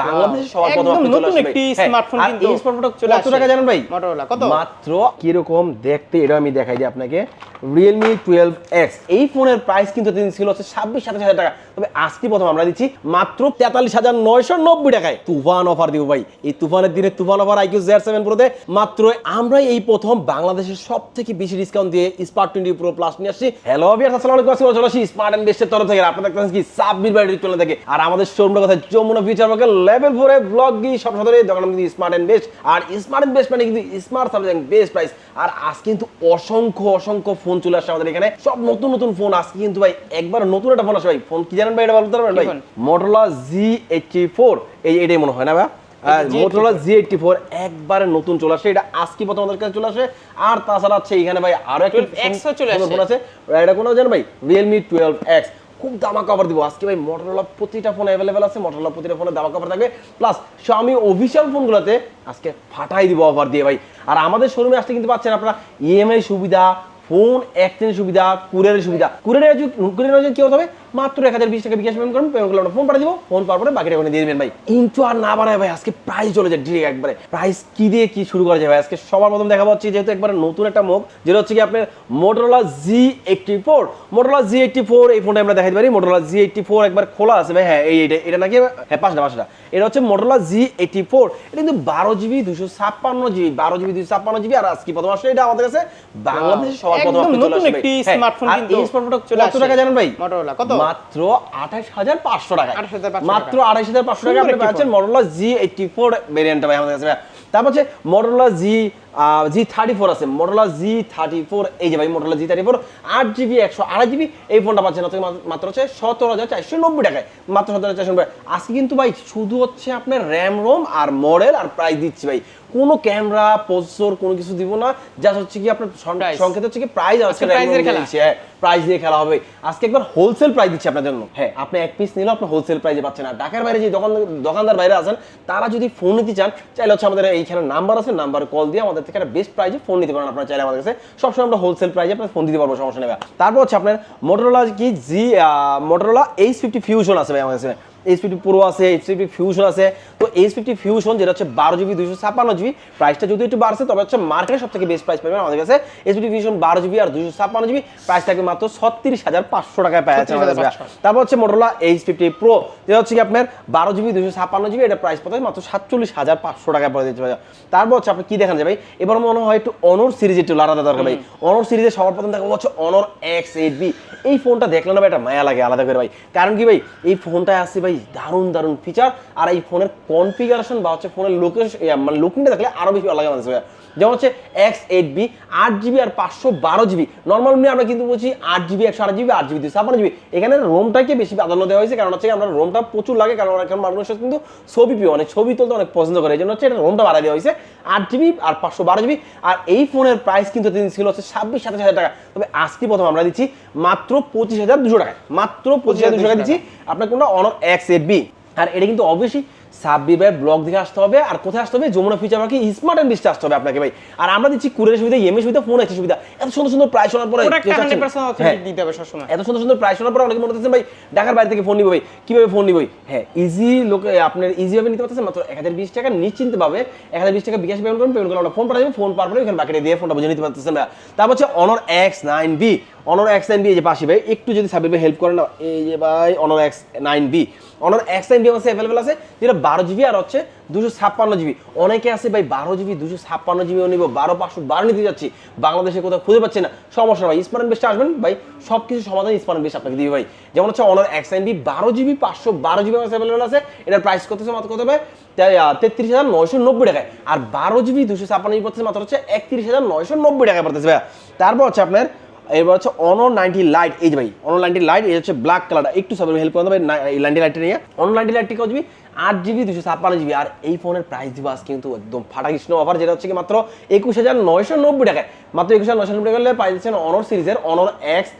বাংলাদেশের সবার প্রথম আপনি নতুন একটি হ্যাঁ, smartphone আর কিন্তু এই স্মার্টফোনটা চলে কত টাকা জানেন ভাই? কত? মাত্র কীরকম দেখতে এটা আমি দেখাই দিই আপনাকে। টুয়েলভ এক্স এই ফোনের প্রাইস কিন্তু দিন ছিল হচ্ছে ছাব্বিশ সাতাশ হাজার টাকা। তবে আজকে প্রথম আমরা দিচ্ছি মাত্র তেতাল্লিশ হাজার নয়শো নব্বই টাকায়। তুফান অফার দিব ভাই। এই তুফানের দিনে তুফান অফার আইকিউ জেড সেভেন প্রোতে মাত্র এই প্রথম বাংলাদেশের সব থেকে বেশি ডিসকাউন্ট দিয়ে স্মার্ট টোয়েন্টি প্রো প্লাস নিয়ে আসছি। হ্যালো আসসালামু আলাইকুম চলে আসি স্মার্ট এন্ড বেস্টের তরফ থেকে। আপনারা দেখতেছেন কি সাব্বির থেকে। আর আমাদের কথা যমুনা ফিউচার লেভেল ফোরে ব্লগ গি সব সদরে দোকান কিন্তু স্মার্ট এন্ড বেস্ট আর স্মার্ট এন্ড বেস্ট মানে কিন্তু স্মার্ট সাবজেক্ট বেস্ট প্রাইস আর আজ কিন্তু অসংখ্য অসংখ্য ফোন চলে আসছে আমাদের এখানে। সব নতুন নতুন ফোন আজকে কিন্তু ভাই একবার নতুন একটা ফোন আসে ভাই। ফোন কি জানেন ভাই? এটা বলতে পারবেন ভাই? মোটরলা জি এইটটি ফোর এই এটাই মনে হয় না ভাই? G84 Motorola G eighty four একবারে নতুন চলে আসে এটা আজকে প্রথম আমাদের কাছে চলে আসে। আর তাছাড়া আছে এখানে ভাই আরও একটা 12X ও চলে আসে। ফোন আছে এটা কোনো জানেন ভাই? রিয়েলমি টুয়েলভ এক্স খুব দামা কভার দিব। আজকে ভাই মোটরলা প্রতিটা ফোন অ্যাভেলেবেল আছে মোটরলা প্রতিটা ফোনে দামা কভার থাকবে। প্লাস স্বামী অফিসিয়াল ফোনগুলোতে আজকে ফাটাই দিব অফার দিয়ে ভাই। আর আমাদের শোরুমে আসতে কিন্তু পাচ্ছেন আপনারা ইএমআই সুবিধা ফোন এক্সচেঞ্জ সুবিধা কুরিয়ারের সুবিধা। কুরিয়ারের কুরিয়ারের কি হবে? মাত্র এক হাজার বিশ টাকা বিকাশ পেমেন্ট করুন পেমেন্ট করলে আমরা ফোন পাঠিয়ে দিব ফোন পাওয়ার পরে বাকিটা ওখানে দিয়ে দেবেন ভাই। ইন্টু আর না বাড়ায় ভাই আজকে প্রাইস চলে যায় ডিরেক্ট একবারে। প্রাইস কি দিয়ে কি শুরু করা যায় ভাই? আজকে সবার প্রথম দেখা পাচ্ছি যেহেতু একবারে নতুন একটা মুখ যেটা হচ্ছে কি আপনার Motorola G eighty four Motorola G eighty four এই ফোনটা আমরা দেখাতে পারি। মোটরোলা জি এইটটি ফোর একবার খোলা আছে ভাই। হ্যাঁ এই এটা এটা নাকি হ্যাঁ পাঁচটা পাঁচটা। এটা হচ্ছে মোটরোলা জি এইটটি ফোর এটা কিন্তু বারো জিবি দুশো ছাপ্পান্ন জিবি বারো জিবি দুশো ছাপ্পান্ন জিবি। আর আজকে প্রথম আসলে এটা আমাদের কাছে বাংলাদেশের সবার প্রথম নতুন একটি হ্যাঁ, কিন্তু এই স্মার্টফোনটা কত টাকা জানেন ভাই? Motorola কত? মাত্র আঠাশ হাজার পাঁচশো টাকা মাত্র আঠাশ হাজার পাঁচশো টাকা আপনি পাচ্ছেন মডেলা জি এইটটি ফোর ভেরিয়েন্টটা ভাই আমাদের কাছে। তারপর হচ্ছে মডেলা জি জি থার্টি ফোর আছে মডেলা জি থার্টি ফোর এই যে ভাই মডেলা জি থার্টি ফোর আট জিবি একশো আড়াই জিবি এই ফোনটা পাচ্ছেন হচ্ছে মাত্র হচ্ছে সতেরো হাজার চারশো নব্বই টাকায়। মাত্র সতেরো হাজার চারশো নব্বই আজকে কিন্তু ভাই শুধু হচ্ছে আপনার র্যাম রোম আর মডেল আর প্রাইস দিচ্ছি ভাই। কোনো ক্যামেরা প্রসেসর কোনো কিছু দিব না। জাস্ট হচ্ছে কি আপনার সংকেত হচ্ছে কি প্রাইস আছে আজকে খেলা। হ্যাঁ প্রাইস দিয়ে খেলা হবে। আজকে একবার হোলসেল প্রাইস দিচ্ছি আপনার জন্য। হ্যাঁ। আপনি এক পিস নিলেও আপনি হোলসেল প্রাইসে পাচ্ছেন। আর ঢাকার বাইরে যে দোকান দোকানদার বাইরে আছেন তারা যদি ফোন নিতে চান চাইলে হচ্ছে আমাদের এইখানে নাম্বার আছে নাম্বার কল দিয়ে আমাদের থেকে একটা বেস্ট প্রাইজে ফোন নিতে পারেন আপনারা চাইলে আমাদের কাছে। সবসময় আমরা হোলসেল প্রাইজে আপনার ফোন দিতে পারব, সমস্যা নেই তারপর হচ্ছে আপনার মোটরোলা কি G Motorola edge fifty fusion আছে ভাই আমাদের এইচ ফিফটি প্রো আছে এইচ ফিফটি ফিউশন আছে। তো এইচ ফিফটি ফিউশন যেটা হচ্ছে বারো জিবি দুইশো ছাপ্পান্ন জিবি প্রাইসটা যদি একটু বাড়ছে তবে হচ্ছে মার্কেটে সব থেকে বেস্ট প্রাইস পাবেন আমাদের কাছে। এইচ ফিফটি ফিউশন বারো জিবি আর দুইশো ছাপ্পান্ন জিবি প্রাইসটাকে মাত্র ছত্রিশ হাজার পাঁচশো টাকায় পাওয়া যাচ্ছে আমাদের কাছে। তারপর হচ্ছে মোটরলা এইচ ফিফটি প্রো যেটা হচ্ছে কি আপনার বারো জিবি দুশো ছাপ্পান্ন জিবি এটা প্রাইস পড়ে মাত্র সাতচল্লিশ হাজার পাঁচশো টাকায় পড়ে ভাই তারপর হচ্ছে আপনি কি দেখান যায় ভাই এবার মনে হয় একটু অনর সিরিজ একটু আলাদা দরকার ভাই। অনর সিরিজে সবার প্রথম দেখা হচ্ছে অনর এক্স এইট বি এই ফোনটা দেখলে না ভাই একটা মায়া লাগে আলাদা করে ভাই। কারণ কি ভাই এই ফোনটায় আছে ভাই দারুণ দারুণ ফিচার আর এই ফোনের কনফিগারেশন বা হচ্ছে ফোনের লোকেশন মানে লুকিংটা দেখলে আরও বেশি ভালো লাগে ভাই যেমন হচ্ছে এক্স এইট বি আট জিবি আর পাঁচশো বারো জিবি নর্মাল আমরা কিন্তু বলছি আট জিবি একশো আট জিবি আট জিবি দুশো ছাপ্পান্ন জিবি এখানে রোমটাকে বেশি প্রাধান্য দেওয়া হয়েছে, কারণ হচ্ছে আমরা রোমটা প্রচুর লাগে, কারণ এখন মানুষের কিন্তু ছবি প্রিয় অনেক ছবি তুলতে অনেক পছন্দ করে। এই জন্য হচ্ছে এটা রোমটা বাড়া দেওয়া হয়েছে, আট জিবি আর পাঁচশো বারো জিবি আর এই ফোনের প্রাইস কিন্তু দিন ছিল হচ্ছে ছাব্বিশ, সাতাশ হাজার টাকা। তবে আজকে প্রথম আমরা দিচ্ছি মাত্র পঁচিশ হাজার দুশো টাকা মাত্র পঁচিশ হাজার দুশো টাকা দিচ্ছি। আপনার কোনো অনর এক্স এইট বি আর এটা কিন্তু অবশ্যই সাব্বিবের ব্লগ দেখে আসতে হবে। আর কোথায় আসতে হবে? যমুনা ফিচার পার্কে স্মার্ট অ্যান্ড বিস্টে আসতে হবে আপনাকে ভাই। আর আমরা দিচ্ছি কুরিয়ার সুবিধা ইএমএ সুবিধা ফোন আছে সুবিধা। এত সুন্দর সুন্দর প্রাইস শোনার পরে ওটা কেউ একটা চাচ্ছেন- 100% হ্যাঁ, authentic দিতে হবে সবসময়। এত সুন্দর সুন্দর প্রাইস শোনার পরে অনেকে মনে করতেছেন ভাই ঢাকার বাইরে থেকে ফোন নিবে ভাই। কীভাবে ফোন নিবে হ্যাঁ ইজি লোকে আপনার ইজি ভাবে নিতে পারতেছেন মাত্র এক হাজার বিশ টাকা নিশ্চিন্তে পাবে। এক হাজার বিশ টাকা বিকাশ পেমেন্ট করুন পেমেন্ট করলে আমরা ফোন পাঠাবো ফোন পাওয়ার পরে ওখানে বাকিটা দিয়ে ফোনটা বুঝে নিতে পারতেছেন না তারপর হচ্ছে Honor X nine B Honor X nine B এই যে পাশে ভাই একটু যদি সাবির ভাই হেল্প করেন না এই যে ভাই Honor X nine B Honor X B আমার অ্যাভেলেবেল আছে, যেটা বারো জিবি আর হচ্ছে দুশো ছাপ্পান্ন জিবি অনেকে আছে ভাই বারো জিবি দুশো ছাপ্পান্ন জিবিও নিব, বারো পাঁচশো বারো নিতে যাচ্ছি। বাংলাদেশে কোথাও খুঁজে পাচ্ছি না, সমস্যা ভাই। স্মার্ট বেস্টে আসবেন ভাই সব কিছু সমাধান স্মার্ট বেস্ট আপনাকে দিবে ভাই। যেমন হচ্ছে অনার এক্স নাইন বি বারো জিবি পাঁচশো বারো জিবি অ্যাভেলেবেল আছে। এটার প্রাইস কত মাত্র কত হবে তেত্রিশ হাজার নয়শো নব্বই টাকায়। আর বারো জিবি দুশো ছাপ্পান্ন জিবি পড়তেছে মাত্র হচ্ছে একত্রিশ হাজার নয়শো নব্বই টাকায় পড়তেছে ভাই। তারপর হচ্ছে আপনার এবার হচ্ছে অনর নাইনটি লাইট এই যে ভাই অনর নাইনটি লাইট এই হচ্ছে ব্ল্যাক কালারটা একটু সবাই হেল্প করতে ভাই এই নাইনটি লাইটটা নিয়ে। অনর নাইনটি লাইটটি কত জিবি আট জিবি দুশো ছাপ্পান্ন জিবি আর এই ফোনের প্রাইস দিব আজকে কিন্তু একদম ফাটা কৃষ্ণ অফার যেটা হচ্ছে কি মাত্র একুশ হাজার নয়শো নব্বই টাকায়। মাত্র একুশ হাজার নয়শো নব্বই টাকা পাই যাচ্ছেন অনর সিরিজের Honor X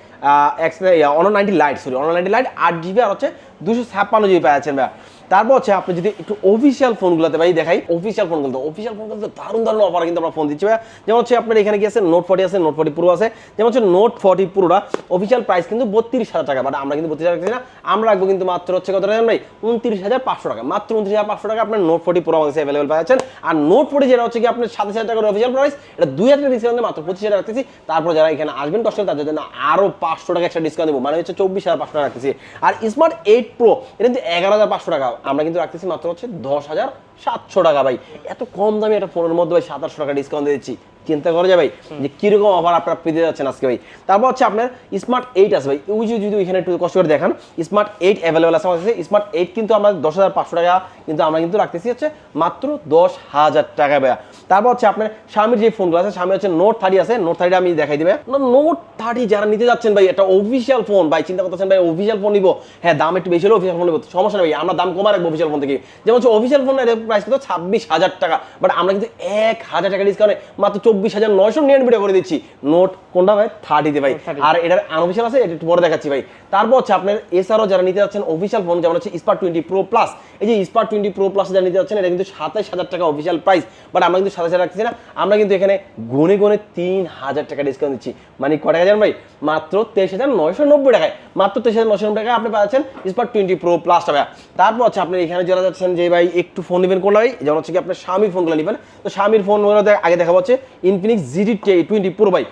X Honor ninety lite sorry Honor ninety lite আট জিবি আর হচ্ছে দুশো ছাপ্পান্ন জিবি পাই যাচ্ছেন ভাই তারপর হচ্ছে আপনি যদি একটু অফিসিয়াল ফোনগুলোতে ভাই দেখাই অফিসিয়াল ফোনগুলো অফিসিয়াল ফোনগুলোতে দারুণ দারুণ অফার কিন্তু আমরা ফোন দিচ্ছি ভাই যেমন হচ্ছে আপনার এখানে কি আছে? নোট ফর্টি আছে নোট ফর্টি প্রো আছে। যেমন হচ্ছে নোট ফর্টি প্রোটা অফিসিয়াল প্রাইস কিন্তু বত্রিশ হাজার টাকা বাট আমরা কিন্তু বত্রিশ হাজার না। আমরা রাখব কিন্তু মাত্র হচ্ছে কত টাকা ভাই? উনত্রিশ হাজার পাঁচশো টাকা। মাত্র উনত্রিশ হাজার পাঁচশো টাকা আপনার নোট ফর্টি প্রো আমাদের অ্যাভেলেবল পাচ্ছেন আর নোট ফর্টি যেটা হচ্ছে কি আপনার সাতাশ হাজার টাকার অফিসিয়াল প্রাইস এটা দুই হাজার ডিসকাউন্টে মাত্র পঁচিশ হাজার রাখতেছি। তারপর যারা এখানে আসবেন দশ তাদের জন্য আরও পাঁচশো টাকা একটা ডিসকাউন্ট দেবো। মানে হচ্ছে চব্বিশ হাজার পাঁচশো টাকা রাখতেছি। আর স্মার্ট এইট প্রো এটা কিন্তু এগারো হাজার পাঁচশো টাকা। আমরা কিন্তু রাখতেছি মাত্র হচ্ছে দশ হাজার সাতশো টাকা ভাই। এত কম দামে একটা ফোনের মধ্যে ভাই আটশো টাকা ডিসকাউন্ট দিচ্ছি। চিন্তা করা যায় ভাই যে কীরকম অফার আপনারা পেতে যাচ্ছেন আজকে ভাই। তারপর হচ্ছে আপনার স্মার্ট এইট আছে ভাই। ওই যদি ওইখানে একটু কষ্ট করে দেখান স্মার্ট এইট অ্যাভেলেবল আছে আমাদের স্মার্ট এইট কিন্তু আমরা দশ হাজার পাঁচশো টাকা কিন্তু আমরা কিন্তু রাখতেছি হচ্ছে মাত্র দশ হাজার টাকা ভাইয়া। তারপর হচ্ছে আপনার স্বামীর যে ফোনগুলো আছে স্বামী হচ্ছে নোট থার্টি আছে। নোট থার্টি আমি দেখাই দিবে নোট থার্টি যারা নিতে যাচ্ছেন ভাই একটা অফিসিয়াল ফোন ভাই চিন্তা করতেছেন ভাই অফিসিয়াল ফোন নিবো। হ্যাঁ দাম একটু বেশি হলে অফিসিয়াল ফোন নিবো। সমস্যা নেই ভাই আমরা দাম কমা রাখব অফিসিয়াল ফোন থেকে। যেমন হচ্ছে অফিসিয়াল ফোন প্রাইস কিন্তু ছাব্বিশ হাজার টাকা। বাট আমরা কিন্তু এক হাজার টাকা ডিসকাউন্টে মাত্র চব্বিশ হাজার নয়শো নিরানব্বই টাকা করে দিচ্ছি। নোট কোনটা ভাই? থার্টিতে ভাই। আর এটার আনঅফিসিয়াল আছে এটা একটু পরে দেখাচ্ছি ভাই। তারপর হচ্ছে আপনার এছাড়াও যারা নিতে যাচ্ছেন অফিসিয়াল ফোন যেমন হচ্ছে স্পার টোয়েন্টি প্রো প্লাস এই যে স্পার টোয়েন্টি প্রো প্লাস যারা নিতে যাচ্ছেন এটা কিন্তু সাতাইশ হাজার টাকা অফিসিয়াল প্রাইস বাট আমরা কিন্তু সাতাশ হাজার রাখছি না। আমরা কিন্তু এখানে গুনে গুনে তিন হাজার টাকা ডিসকাউন্ট দিচ্ছি। মানে ক টাকা জানেন ভাই? মাত্র তেইশ হাজার নয়শো নব্বই টাকায়। মাত্র তেইশ হাজার নয়শো নব্বই টাকায় আপনি পাচ্ছেন স্পার টোয়েন্টি প্রো প্লাস টাকা। তারপর হচ্ছে আপনি এখানে যারা যাচ্ছেন যে ভাই একটু ফোন নেবেন কোনটা ভাই? যেমন হচ্ছে কি আপনার স্বামীর ফোনগুলো নেবেন। তো স্বামীর ফোনগুলো আগে দেখা হচ্ছে ইনফিনিক্স জিডি টোয়েন্টি প্রো ভাই।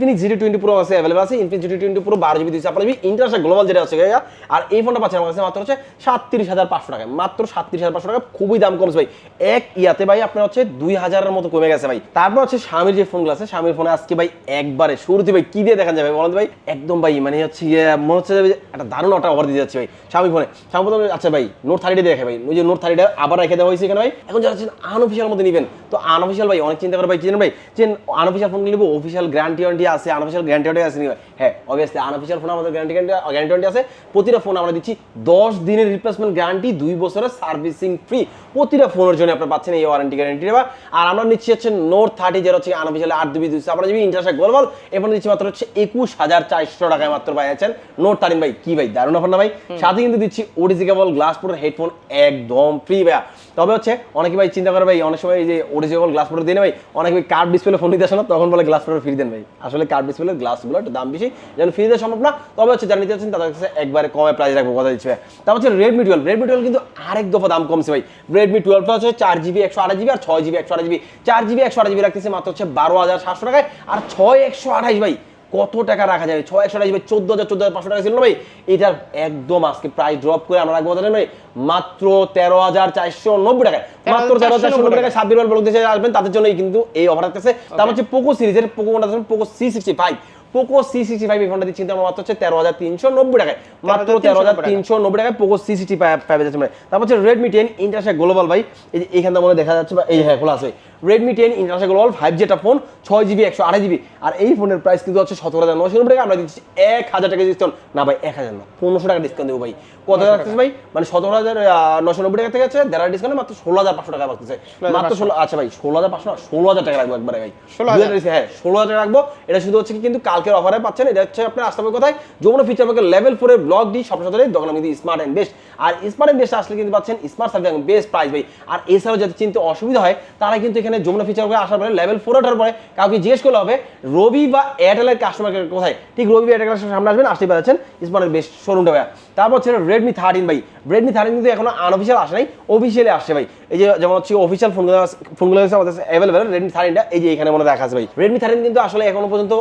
ইনফিনিক্স জিডি টোয়েন্টি প্রো আছে অ্যাভেলেবল আছে ইনফিনিক্স জিডি টোয়েন্টি প্রো বারো জিবি দিচ্ছে আপনার ইন্টারন্যাশনাল গ্লোবাল যেটা আছে আর এই ফোনটা পাচ্ছেন আমার কাছে মাত্র হচ্ছে সাতত্রিশ হাজার পাঁচশো টাকা। মাত্র সাতত্রিশ হাজার পাঁচশো টাকা, খুবই দাম কমছে ভাই। এক ইয়াতে, ভাই, আপনার হচ্ছে দুই হাজারের মতো কমে গেছে, ভাই। তারপর হচ্ছে স্বামীর যে ফোনগুলো আছে, স্বামীর ফোনে আজকে, ভাই, একবারে শুরুতে, ভাই, কি দিয়ে দেখান যাবে বলেন তো, ভাই? একদম, ভাই মানে হচ্ছে মনে হচ্ছে একটা দারুণ একটা অফার দিয়ে যাচ্ছে, ভাই স্বামী ফোনে স্বামী ফোনে আচ্ছা ভাই নোট থার্টিটা দেখে, ভাই, ওই যে নোট থার্টিটা আবার রেখে দেওয়া হয়েছে এখানে, ভাই। এখন যারা আনঅফিসিয়াল মধ্যে নেবেন। তো আনঅফিসিয়াল ভাই, অনেক চিন্তা করে, ভাই, কি ভাই? যে আনঅফিসিয়াল ফোন নিবো অফিসিয়াল গ্যারান্টি ওয়ারেন্টি আছে আনঅফিসিয়াল গ্যারান্টি ওয়ারেন্টি আছে হ্যাঁ অবভিয়াসলি আনঅফিসিয়াল ফোন আমাদের গ্যারান্টি গ্যারান্টি ওয়ারেন্টি আছে। প্রতিটা ফোন আমরা দিচ্ছি দশ দিনের রিপ্লেসমেন্ট গ্যারান্টি দুই বছরের সার্ভিসিং ফ্রি প্রতিটা ফোনের জন্য আপনি পাচ্ছেন এই ওয়ারেন্টি গ্যারান্টি আর আমরা নিচ্ছি হচ্ছে নোট থার্টি যেটা হচ্ছে আনঅফিসিয়াল আট দুবি দুইশো। আমরা যদি ইন্টারনেট গ্লোবাল এরপর দিচ্ছি মাত্র হচ্ছে একুশ হাজার চারশো টাকায় মাত্র ভাই আছেন। নোট থার্টিন ভাই কি ভাই দারুণ অফার না ভাই? সাথে কিন্তু দিচ্ছি ওডিজিকেবল গ্লাস পুরো হেডফোন একদম ফ্রি ভাইয়া। তবে হচ্ছে অনেকে ভাই চিন্তা করে ভাই অনেক সময় এই যে ওডিজিকেবল গ্লাস পুরো দিয়ে ভাই অনেকে ভাই কার্ড ডিসপ্লে ফোন নিতে আসে না তখন বলে গ্লাস পুরো ফ্রি দেন ভাই। আসলে কার্ড ডিসপ্লে গ্লাসগুলো একটু দাম বেশি, যেন ফ্রিতে সম্ভব না। তবে হচ্ছে যারা নিতে চাচ্ছেন, তাদের কাছে একবারে কমে প্রাইস রাখব, কথা দিচ্ছে তারপর হচ্ছে রেডমি টুয়েলভ রেডমি টুয়েলভ কিন্তু আরেক দফা দাম কমছে ভাই। রেডমি টুয়েলভটা হচ্ছে চার জিবি একশো আঠাশ জিবি আর ছয় জিবি একশো আঠাশ জিবি চার জিবি একশো আঠাশ জিবি রাখতেছে মাত্র হচ্ছে বারো হাজার সাতশো টাকায়। আর ছয়, একশো আঠাশ ভাই। কত টাকা রাখা যাবে? ছয় একশো টাকা চোদ্দ হাজার চোদ্দ হাজার পাঁচশো টাকা ছিল ভাই? এটার একদম আজকে প্রাইস ড্রপ করে আমরা রাখব ভাই মাত্র তেরো হাজার চারশো নব্বই টাকায়। মাত্র তেরো হাজার নব্বই টাকায় সাব্বির বলতে চাই আসবেন তাদের জন্যই কিন্তু এই অফার থাকতেছে তার হচ্ছে পোকো সিরিজের পোকো কোনটা Poco C sixty five Poco C sixty five এই ফোনটা দিচ্ছি কিন্তু আমার মাত্র হচ্ছে তেরো হাজার তিনশো নব্বই টাকায়। মাত্র তেরো হাজার তিনশো নব্বই টাকায় পোকো সি সিক্সটি ফাইভ যাচ্ছে মানে তারপর হচ্ছে রেডমি টেন ইন্টারন্যাশনাল গ্লোবাল ভাই এই যে এইখানটা মনে দেখা যাচ্ছে বা এই হ্যাঁ খোলা আছে। Redmi ten international global five G একটা ফোন ছয় জিবি একশো আড়াই জিবি আর এই ফোনের প্রাইস কিন্তু হচ্ছে সতেরো হাজার নশো টাকা। আমরা দিচ্ছি এক হাজার টাকা ডিসকাউন্ট না ভাই এক হাজার না পনেরোশো টাকা ডিসকাউন্ট দেবো ভাই। কত টাকা রাখতেছে ভাই? মানে সতেরো হাজার নশো নব্বই টাকা থেকে আছে দেড় হাজার ডিসকাউন্ট মাত্র ষোলো হাজার পাঁচশো টাকা রাখতেছে মাত্র ষোলো আচ্ছা ভাই ষোলো হাজার পাঁচশো না ষোলো হাজার টাকা রাখব একবারে ভাই। হ্যাঁ ষোলো হাজার রাখব। এটা শুধু হচ্ছে কি কিন্তু কালকের অফারে পাচ্ছেন। এটা হচ্ছে আপনার আসতে হবে কোথায়? যমুনা ফিচার পার্কের লেভেল ফোরের ব্লক ডি সব সাথে দোকান কিন্তু স্মার্ট অ্যান্ড বেস্ট আর স্মার্ট অ্যান্ড বেস্ট আসলে কিন্তু পাচ্ছেন স্মার্ট সার্ভিস বেস্ট প্রাইস ভাই। আর এছাড়াও যাতে চিনতে অসুবিধা হয় তারা কিন্তু এখানে যমুনা ফিচার পার্কে আসার পরে লেভেল ফোর ওঠার পরে কাউকে জিজ্ঞেস করলে হবে, রবি বা এয়ারটেলের কাস্টমার কোথায়? ঠিক রবি বা এয়ারটেলের সামনে আসবেন আসতে পারছেন। স্মার্টের বেস্ট শোরুমটা ভাই তারপর হচ্ছে রেডমি থার্টিন ভাই। রেডমি থার্টিন কিন্তু এখনও আনঅফিসিয়াল আসে নাই অফিসিয়ালি আসছে ভাই। এই যে যেমন হচ্ছে অফিসিয়াল ফোনগুলো ফোনগুলো আমাদের অ্যাভেলেবেল রেডমি থার্টিনটা এই যে এখানে মনে দেখা আছে ভাই। রেডমি থার্টিন কিন্তু আসলে এখনও পর্যন্ত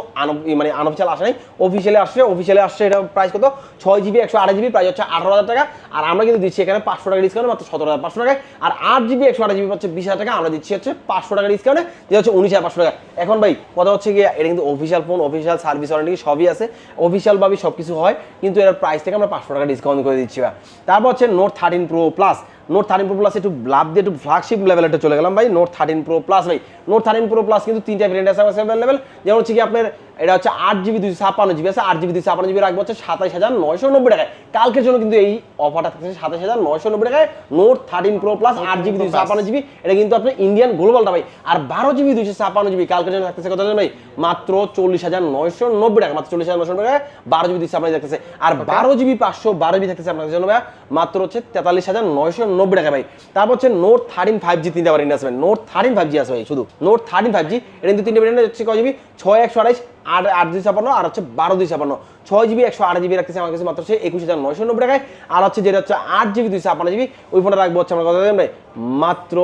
মানে আনঅফিসিয়াল আসে নাই অফিসিয়ালি আসছে অফিসিয়ালি আসছে এটা প্রাইস কত? ছয় জিবি একশো আট জিবি প্রাইস হচ্ছে আঠারো হাজার টাকা। আর আমরা কিন্তু দিচ্ছি এখানে পাঁচশো টাকা ডিসকাউন্ট মাত্র সতেরো হাজার পাঁচশো টাকায়। আর আট জিবি একশো আট জিবি হচ্ছে বিশ হাজার টাকা, আমরা দিচ্ছি হচ্ছে পাঁচশো টাকা ডিসকাউন্টে যে হচ্ছে উনিশ হাজার পাঁচশো টাকা। এখন ভাই, কথা হচ্ছে গিয়ে, এটা কিন্তু official phone official service warranty সবই আছে। অফিসিয়াল ভাবে সব কিছু হয়, কিন্তু এর প্রাইস থেকে আমরা পাঁচশো টাকা ডিসকাউন্ট করে দিচ্ছি। তারপর হচ্ছে note thirteen pro plus note thirteen pro plus একটু লাভ দিয়ে একটু ফ্ল্যাগশিপ লেভেলটা চলে গেলাম ভাই। নোট থার্টিন প্রো প্লাস ভাই। নোট থার্টিন প্রো প্লাস কিন্তু তিনটা ভেরিয়েন্ট আছে অ্যাভেলেবেল যেমন হচ্ছে কি আপনার এটা হচ্ছে আট জিবি দুইশো ছাপ্পান্ন জিবি আছে। আট জিবি দুইশো ছাপ্পান্ন জিবি রাখব হচ্ছে সাতাশ হাজার নয়শো নব্বই টাকায়। কালকের জন্য কিন্তু এই অফারটা থাকছে সাতাশ হাজার নয়শো নব্বই টাকায়। নোট থার্টিন প্রো প্লাস আট জিবি দুইশো ছাপ্পান্ন জিবি এটা কিন্তু আপনার ইন্ডিয়ান গ্লোবালটা ভাই। আর বারো জিবি দুইশো ছাপ্পান্ন জিবি কালকের জন্য থাকতেছে কত জানেন ভাই? মাত্র চল্লিশ হাজার নয়শো নব্বই টাকা মাত্র চল্লিশ হাজার নয়শো টাকায় বারো জিবি দুইশো ছাপ্পান্ন থাকতেছে। আর বারো জিবি পাঁচশো বারো জিবি থাকতেছে আপনার জন্য ভাই মাত্র হচ্ছে তেতাল্লিশ হাজার নয়শো নব্বই টাকা ভাই। তারপর হচ্ছে নোট থার্টিন ফাইভ জি তিনটা ভ্যারিয়েন্ট আসবে নোট থার্টিন ফাইভ জি আসবে ভাই, শুধু। নোট থার্টিন ফাইভ জি এটা কিন্তু তিনটা ভ্যারিয়েন্ট হচ্ছে কয় জিবি ছয়, একশো আড়াইশ, আট আট দুই ছাপান্ন, আর হচ্ছে বারো দুই ছাপান্ন। ছয় জিবি একশো আট জিবি রাখতেছে আমার কাছে মাত্র হচ্ছে একুশ হাজার নয়শো নব্বই টাকায়। আর হচ্ছে যেটা হচ্ছে আট জিবি দুই ছাপান্ন জিবি ওই ফোনটা রাখব হচ্ছে আমার কথা ভাই। মাত্র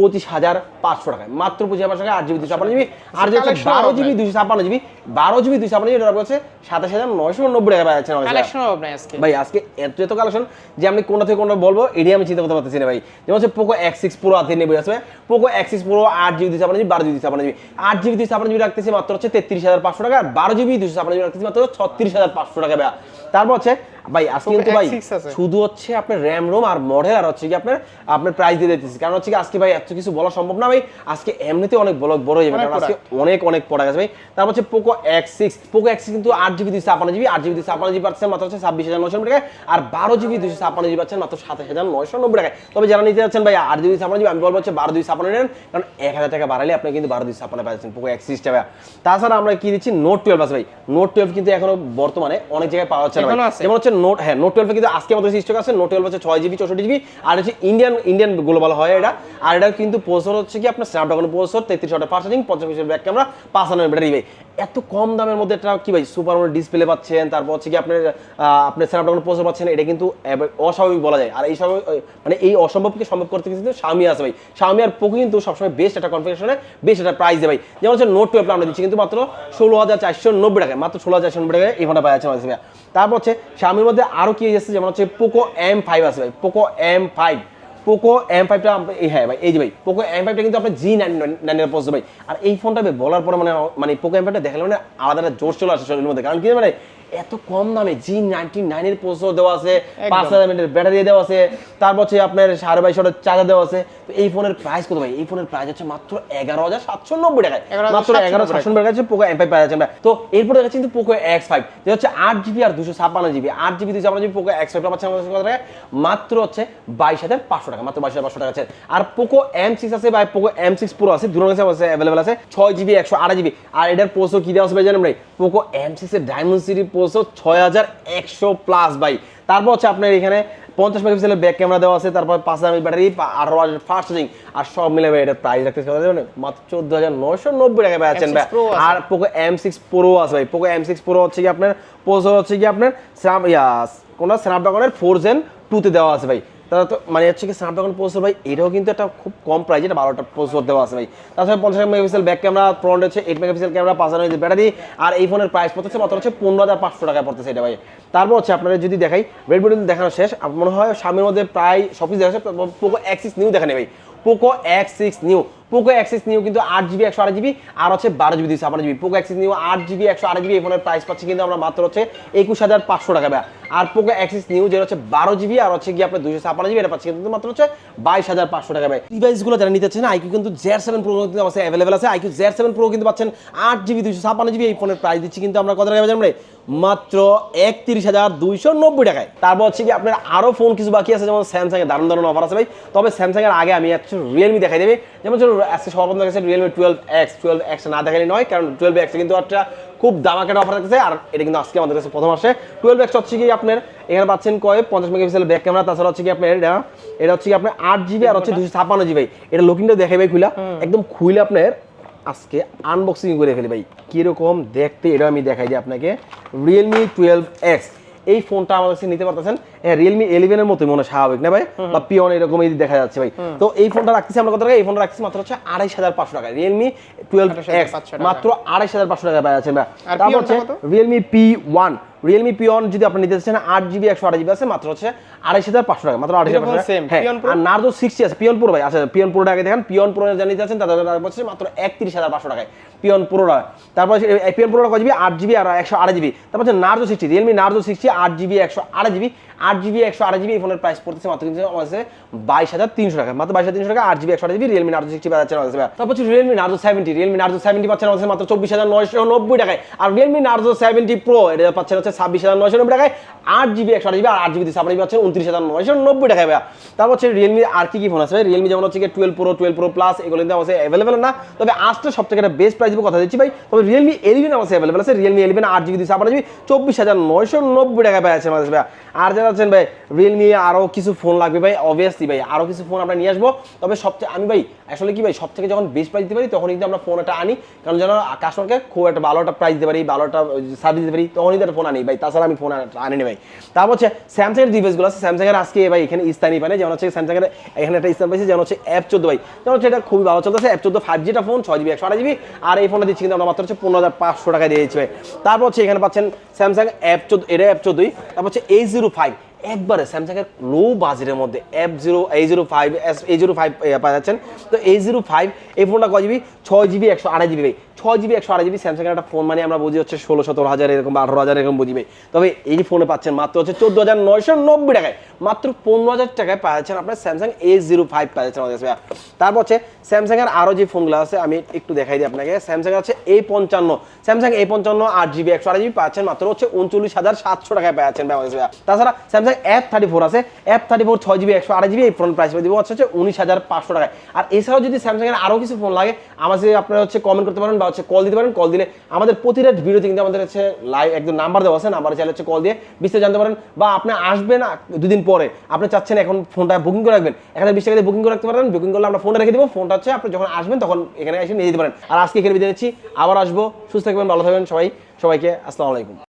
পঁচিশ হাজার পাঁচশো টাকায়। মাত্র পঁচিশ হাজার টাকা আট জিবি দুশো ছাপান্ন জিবি আর যে হচ্ছে বারো জিবি দুশো ছাপান্ন জিবি বারো জিবি দুশো ছাপান্ন জিবি এটা হচ্ছে সাতাশ হাজার নয়শো নব্বই টাকা পাচ্ছেন ভাই আজকে এত এত কালেকশন যে আমি কোনটা থেকে কোনটা বলব এটাই আমি চিন্তা করতে পারতেছি না ভাই। যেমন হচ্ছে পোকো এক্স সিক্স প্রো হাতে নেবে আসবে। পোকো এক্স সিক্স প্রো আট জিবি দুশো ছাপান্ন জিবি বারো জিবি দুশো ছাপান্ন জিবি। আট জিবি দুশো ছাপান্ন জিবি রাখতেছি মাত্র হচ্ছে তেত্রিশ হাজার পাঁচশো টাকা আর বারো জিবি দুশো ছাপান্ন জিবি রাখতেছি মাত্র ছত্রিশ হাজার পাঁচশো টাকা ভাই তারপর হচ্ছে ভাই আজকে কিন্তু ভাই শুধু হচ্ছে আপনার র্যাম রোম আর মডেল আর হচ্ছে কি আপনার আপনার প্রাইস দিয়ে দিতেছি। কারণ হচ্ছে কি আজকে ভাই এত কিছু বলা সম্ভব না ভাই। আজকে এমনিতে অনেক বড় বড় হয়ে যাবে কারণ আজকে অনেক অনেক পড়া গেছে ভাই। তারপর হচ্ছে Poco X six Poco X কিন্তু আট জিবি দুশো ছাপান্ন জিবি আট জিবি দুশো ছাপান্ন জিবি পাচ্ছেন মাত্র হচ্ছে ছাব্বিশ হাজার নয়শো নব্বই টাকায় আর বারো জিবি দুশো ছাপান্ন জিবি পাচ্ছেন মাত্র সাতাশ হাজার নয়শো নব্বই টাকায়। তবে যারা নিতে যাচ্ছেন ভাই আট জিবি ছাপান্ন জিবি আমি বলব হচ্ছে বারো দুই ছাপান্ন নেন কারণ এক হাজার টাকা বাড়ালে আপনি কিন্তু বারো দুই ছাপান্ন পাচ্ছেন পোকো এক্স সিক্সটা ভাই। তাছাড়া আমরা কি দিচ্ছি? নোট টুয়েলভ আছে ভাই। নোট টুয়েলভ কিন্তু এখনও বর্তমানে অনেক জায়গায় পাওয়া যাচ্ছে আছে? যেমন হচ্ছে নোট হ্যাঁ নোট টুয়েলভে কিন্তু আজকে আমাদের স্টক আছে নোট টুয়েলভ হচ্ছে ছয় জিবি চৌষট্টি জিবি আর হচ্ছে ইন্ডিয়ান ইন্ডিয়ান গ্লোবাল হয় এটা। আর এটা কিন্তু প্রসেসর হচ্ছে কি আপনার স্ন্যাপড্রাগন প্রসেসর তেত্রিশ হাজার পার্সেন্টিং পঞ্চাশ পিসের ব্যাক ক্যামেরা পাঁচ হাজার ব্যাটারি এত কম দামের মধ্যে একটা কি ভাই সুপার ডিসপ্লে পাচ্ছেন, তারপর হচ্ছে কি আপনার আপনার স্ন্যাপড্রাগন প্রসেসর পাচ্ছেন, এটা কিন্তু অস্বাভাবিক বলা যায়। আর এই সব মানে এই অসম্ভবকে সম্ভব করতে কিন্তু Xiaomi আছে ভাই। Xiaomi আর পোকো কিন্তু সবসময় বেস্ট একটা কনফিগারেশনে বেস্ট একটা প্রাইস দেয় ভাই। যেমন হচ্ছে নোট টুয়েলভ আমরা দিচ্ছি, কিন্তু মাত্র ষোলো হাজার চারশো নব্বই টাকায়, মাত্র ষোলো হাজার চারশো নব্বই টাকায় এই ফোনটা পাওয়া যাচ্ছে ভাই। তারপর হচ্ছে Xiaomi-র মধ্যে আরও কি এসেছে যেমন হচ্ছে পোকো এম ফাইভ আছে ভাই Poco M five Poco M ফাইভটা হ্যাঁ ভাই, এই যে ভাই পোকো এম ফাইভটা কিন্তু আপনার জি নাইন নাইনের পোস্ট ভাই। আর এই ফোনটা বলার পরে মানে মানে পোকো এম ফাইভটা দেখালে মানে আলাদা জোর চলে আসে শরীরের মধ্যে। কারণ কি মানে এত কম দামে জি নাইনটি নাইনের পোস্টও দেওয়া আছে পাঁচ হাজার মিনিটের ব্যাটারি দেওয়া আছে তারপর হচ্ছে আপনার সাড়ে বাইশশোটার চার্জার দেওয়া আছে। তো এই ফোনের প্রাইস কত ভাই? এই ফোনের প্রাইস হচ্ছে মাত্র এগারো হাজার সাতশো নব্বই টাকায়। মাত্র এগারো সাতশো নব্বই টাকা পোকো এম ফাইভ পাওয়া যাচ্ছে তো এরপরে দেখাচ্ছি কিন্তু পোকো এক্স ফাইভ যে হচ্ছে আট জিবি আর দুশো ছাপ্পান্ন জিবি আট জিবি দুশো ছাপ্পান্ন জিবি পোকো এক্স ফাইভ পাচ্ছেন আমাদের কত টাকায়? মাত্র হচ্ছে বাইশ হাজার পাঁচশো টাকা মাত্র বাইশ হাজার পাঁচশো টাকা আছে। আর পোকো এম সিক্স আছে বা পোকো এম সিক্স প্রো আছে দুটো কাছে অ্যাভেলেবল আছে। ছয় জিবি একশো আট জিবি আর এটার পোস্টও কি দেওয়া আছে ভাই জানেন ভাই? পোকো এম সিক্স এর ডায়মন্ড সিটি পোস্টও ছয় হাজার একশো প্লাস ভাই। তারপর হচ্ছে আপনার এখানে পঞ্চাশ মেগাপিক্সেলের ব্যাক ক্যামেরা দেওয়া আছে তারপর পাঁচ হাজার ব্যাটারি আঠারো হাজার ফাস্ট চার্জিং আর সব মিলে ভাই এটা প্রাইস রাখতে মানে মাত্র চোদ্দ হাজার নয়শো নব্বই টাকা ভাই M6 Pro আর পোকো এম সিক্স প্রো আছে ভাই। পোকো এম সিক্স প্রো হচ্ছে কি আপনার প্রসেসর হচ্ছে কি আপনার স্ন্যাপ ইয়া কোনটা? স্ন্যাপড্রাগনের ফোর জেন টুতে দেওয়া আছে ভাই। তারা তো মানে হচ্ছে কি স্ন্যাপড্রাগন প্রসেসর ভাই, এটাও কিন্তু একটা খুব কম প্রাইস এটা বারোটা প্রসেসর দেওয়া আছে ভাই। তাছাড়া পঞ্চাশ মেগাপিক্সেল ব্যাক ক্যামেরা ফ্রন্ট হচ্ছে এইট মেগাপিক্সেল ক্যামেরা পাঁচ হাজার ব্যাটারি আর এই ফোনের প্রাইস পড়তেছে মাত্র হচ্ছে পনেরো হাজার পাঁচশো টাকা পড়তেছে এটা ভাই। তারপর হচ্ছে আপনাদের যদি দেখাই রেডমি দেখানো শেষ মনে হয় সামনের মধ্যে প্রায় সব কিছু দেখা পোকো অ্যাক্সিস নিউ দেখা নেই ভাই। Poco X six new Poco X six new কিন্তু আট জিবি একশো আট জিবি আর হচ্ছে বারো জিবি দুইশো আট GB Poco X six new আট জিবি একশো আট জিবি এই ফোনের প্রাইস পাচ্ছি কিন্তু আমরা মাত্র হচ্ছে একুশ হাজার পাঁচশো টাকা ব্যয় আর পোকো এক্সিস নিউ যেটা হচ্ছে বারো জিবি আর হচ্ছে গিয়ে আপনার দুইশো ছাপান্ন জিবি এটা পাচ্ছি কিন্তু মাত্র হচ্ছে বাইশ হাজার পাঁচশো টাকা ব্যয় ডিভাইসগুলো যারা নিতে চাচ্ছেন আইকিউ কিন্তু জেড সেভেন প্রো কিন্তু আমার অ্যাভেলেবল আছে। আইকিউ জেড সেভেন প্রো কিন্তু পাচ্ছেন আট জিবি দুইশো ছাপান্ন জিবি এই ফোনের প্রাইস দিচ্ছি কিন্তু আমরা। কত টাকা ভাই? মাত্র একত্রিশ হাজার দুইশো নব্বই টাকায়। তারপর হচ্ছে কি আপনার আরও ফোন কিছু বাকি আছে, যেমন স্যামসাং এর দারুণ দারুণ অফার আছে ভাই। তবে স্যামসাংয়ের আগে আমি একটু রিয়েলমি দেখাই দেবে। যেমন হচ্ছে আজকে সবার সর্বপ্রথম দেখেছে Realme twelve X twelve X না দেখালে নয় কারণ টুয়েলভ এক্স কিন্তু একটা খুব দামাকাটা অফার থাকতেছে আর এটা কিন্তু আজকে আমাদের কাছে প্রথম আসে। টুয়েলভ এক্স হচ্ছে কি আপনার এখানে পাচ্ছেন কয়? পঞ্চাশ মেগাপিক্সেল ব্যাক ক্যামেরা তাছাড়া হচ্ছে কি আপনার এটা এটা হচ্ছে কি আপনার আট জিবি আর হচ্ছে দুশো ছাপান্ন জিবি এটা লুকিংটা দেখাই ভাই খুলা একদম খুলে আপনার আজকে আনবক্সিং করে ফেলি ভাই। কীরকম দেখতে এটা আমি দেখাই দিই আপনাকে। রিয়েলমি টুয়েলভ এক্স এই ফোনটা আমার কাছে নিতে পারতেছেন। রিয়েলমি ইলেভেনের মতোই মনে স্বাভাবিক না ভাই? বা পিওন এরকমই দেখা যাচ্ছে ভাই। তো এই ফোনটা রাখতেছি আমরা কত টাকা? এই ফোনটা রাখতেছি মাত্র হচ্ছে আড়াইশ হাজার পাঁচশো টাকা। রিয়েলমি টুয়েলভ এক্স মাত্র আড়াইশ হাজার পাঁচশো টাকা পাওয়া যাচ্ছে ভাই। তারপর হচ্ছে Realme P one Realme P one যদি আপনি নিতে চাচ্ছেন আট জিবি একশো আট জিবি আছে মাত্র হচ্ছে আড়াইশ হাজার পাঁচশো টাকা মাত্র আড়াইশ হাজার এরকম। হ্যাঁ আর নার্জো সিক্সটি আছে পিয়ন পুরো ভাই আচ্ছা পিয়ন প্রোটা আগে দেখেন পিয়ন প্রো যা নিতে চাচ্ছেন তাদের পড়ছে মাত্র একত্রিশ হাজার পাঁচশো টাকায় পিয়ন প্রোটা তারপর হচ্ছে এই পিয়ন প্রোটা কয় জিবি আট জিবি আর একশো আট জিবি তারপর হচ্ছে Narzo sixty Realme Narzo sixty আট জিবি একশো আট জিবি আট জিবি একশো আট জিবি এই ফোনের প্রাইস পড়তেছে মাত্র কিন্তু আমার বাইশ হাজার তিনশো টাকা। মাত্র বাইশ হাজার তিনশো টাকা, আট জিবি একশো আট জিবি রিয়েলমি নার্জো সিক্সটি পাচ্ছেন আমাদের কাছে। তারপর হচ্ছে Realme Narzo seventy Realme Narzo seventy পাচ্ছেন আমাদের কাছে মাত্র চব্বিশ হাজার নয়শো নব্বই টাকায়। আর রিয়েলমি নার্জো সেভেন্টি প্রো এটা পাচ্ছেন হচ্ছে ছাব্বিশ হাজার নয়শো নব্বই টাকায়। আট জিবি একশো আট জিবি আর আট জিবি ছাপান্ন জিবি পাচ্ছেন উনত্রিশ হাজার নয়শো নব্বই টাকায় ভাইয়া। তারপর হচ্ছে রিয়েলমি আর কি কি ফোন আছে রিয়েলমি যেমন হচ্ছে twelve pro twelve pro plus এগুলো কিন্তু আমাদের অ্যাভেলেবেল না। তবে আজটা সব থেকে একটা বেস্ট প্রাইস কথা দিচ্ছি ভাই। তবে রিয়েলমি এলিভেন আমাদের অ্যাভেলেবেল আছে। রিয়েলমি এলিভেন আট জিবি ছাপান্ন জিবি চব্বিশ হাজার নয়শো নব্বই টাকা পাওয়া আছে ভাইয়া। আর যারা আছেন ভাই রিয়েলমি আরও কিছু ফোন লাগবে। ভাই অবভিয়াসলি ভাই আরও কিছু ফোন আমরা নিয়ে আসব। তবে সবচেয়ে আমি, ভাই, আসলে কি, ভাই সব থেকে যখন বেস্ট প্রাইস দিতে পারি তখন কিন্তু আমরা ফোন একটা আনি। কারণ যেন কাস্টমারকে খুব একটা ভালো একটা প্রাইস দিতে পারি, ভালো একটা সার্ভিস দিতে পারি, তখনই তো ফোন আনি, ভাই। তাছাড়া আমি ফোন আনি নি ভাই। তারপর হচ্ছে স্যামসাংয়ের ডিভাইসগুলো আছে। স্যামসাংয়ের আজকে, ভাই, এখানে স্থানীয় পাই যেমন হচ্ছে স্যামসাংয়ের এখানে একটা স্থান পাইছে, যেমন হচ্ছে অ্যাপ চোদ্দ ভাই। যেমন হচ্ছে এটা খুবই ভালো চলতেছে। অ্যাপ চোদ্দ ফাইভ জিটা ফোন ছয় জিবি একশো আট জিবি আর এই ফোনটা দিচ্ছি কিন্তু আমরা মাত্র হচ্ছে পনেরো হাজার পাঁচশো দিয়ে দিচ্ছি ভাই। তারপর হচ্ছে এখানে পাচ্ছেন স্যামসাং অ্যাপ চোদ্দ এটা অ্যাপ চোদ্দই তারপর হচ্ছে এই জিরো ফাইভ একবারে স্যামসাংয়ের লো বাজেটের মধ্যে F zero A zero five S A zero five পাওয়া যাচ্ছেন। তো এই জিরো ফাইভ এই ফোনটা কয় জিবি ছয় জিবি একশো আড়াই জিবি ছয় জিবি, একশো আড়াই জিবি স্যামসাংয়ের একটা ফোন মানে আমরা বুঝি হচ্ছে ষোলো, সতেরো হাজার এরকম বা আঠারো হাজার এরকম বুঝি তবে এই ফোনে পাচ্ছেন মাত্র হচ্ছে চোদ্দ হাজার নয়শো নব্বই টাকায়। মাত্র পনেরো হাজার টাকায় পাওয়া যাচ্ছেন আপনার স্যামসাং এ জিরো ফাইভ পাওয়া যাচ্ছেন আমাদের কাছে। তারপর হচ্ছে স্যামসাংয়ের আরও যে ফোনগুলো আছে, আমি একটু দেখাই দিই আপনাকে। স্যামসাং আছে এ পঞ্চান্ন। স্যামসাং এ পঞ্চান্ন, আট জিবি, একশো আড়াই জিবি পাচ্ছেন মাত্র হচ্ছে উনচল্লিশ হাজার সাতশো টাকায় পাচ্ছেন আমাদের কাছে। তাছাড়া স্যামসাং এফ থার্টি ফোর আছে। এফ থার্টি ফোর ছয় জিবি, একশো আড়াই জিবি, এই ফোন প্রাইস দিব হচ্ছে হচ্ছে উনিশ হাজার পাঁচশো টাকায়। আর এছাড়াও যদি স্যামসাংয়ের আরও কিছু ফোন লাগে, আমাদের আপনারা হচ্ছে কমেন্ট করতে পারেন বা হচ্ছে কল দিতে পারেন কল দিলে আমাদের প্রতিটা ভিডিওতে কিন্তু আমাদের হচ্ছে লাইভ একদম নাম্বার দেওয়া আছে নাম্বার চাইলে হচ্ছে কল দিয়ে বিস্তারিত জানতে পারেন। বা আপনি আসবেন দুদিন পরে, আপনি চাচ্ছেন এখন ফোনটা বুকিং করে রাখবেন, এখানে বিশ টাকা বুকিং করে রাখতে পারেন বুকিং করলে আমরা ফোনটা রেখে দেবো ফোনটা হচ্ছে আপনি যখন আসবেন তখন এখানে এসে নিয়ে যেতে পারেন। আর আজকে এখানে বিদায় নিচ্ছি, আবার আসব, সুস্থ থাকবেন, ভালো থাকবেন সবাই, সবাইকে আসসালামু আলাইকুম।